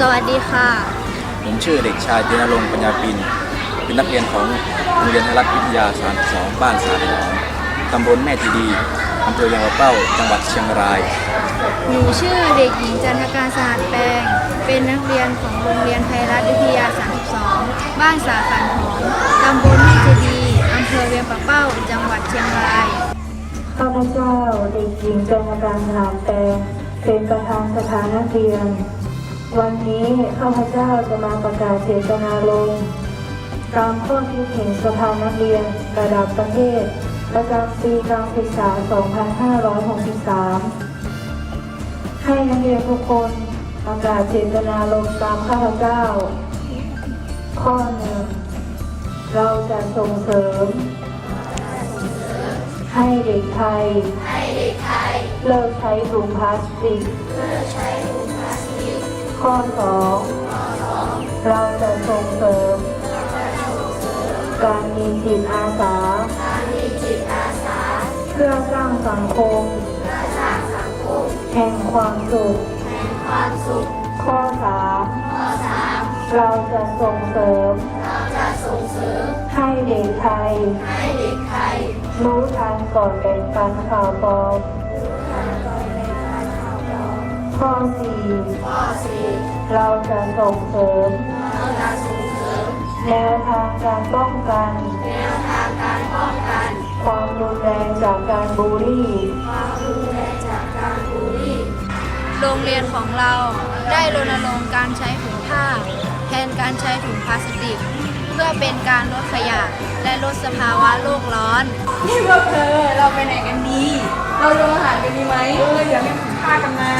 สวัสดีค่ะ ผมชื่อเด็กชายเจนรงค์ปัญญาปิน เป็นนักเรียนของโรงเรียนไทยรัฐวิทยา 32 บ้านสาหองตำบลแม่จีดีอำเภอยางมะเป้า จังหวัดเชียงราย หนูชื่อเด็กหญิงจันทการสหัสแปลง เป็นนักเรียนของโรงเรียนไทยรัฐวิทยา 32 บ้านสาขันหอมตำบลแม่เจดีย์อำเภอเวียงปะเป้า จังหวัดเชียงรายข้าพเจ้าเด็กหญิงจันทการสถานแปลง เป็นประธานสภานักเรียน วันนี้ข้าพเจ้าจะมาประกาศเจตนาลงค์ตามข้อคิดเห็นสภานักเรียนระดับประเทศ ประจำปีการศึกษา 2563 ให้นักเรียนทุกคนประกาศเจตนาลงค์ตามข้าพเจ้า ข้อหนึ่งเราจะส่งเสริม ให้เด็กไทย เลิกใช้ถุงพลาสติก ข้อสองเราจะส่งเสริม การมีจิตอาสา เพื่อสร้างสังคม แห่งความสุข ข้อสามเราจะส่งเสริม ให้เด็กไทย รู้ทันก่อนแบ่งปันข่าวปลอม ข้อสี่เราจะส่งเสริมแนวทางการป้องกันความรุนแรงจากการบูลลี่ โรงเรียนของเราได้รณรงค์การใช้ถุงผ้า แทนการใช้ถุงพลาสติก เพื่อเป็นการลดขยะและลดสภาวะโลกร้อนนี่พวกเธอเราไปไหนกันดี เราลงอาหารกันดีไหมเอออย่าลืมถุงผ้ากันนะ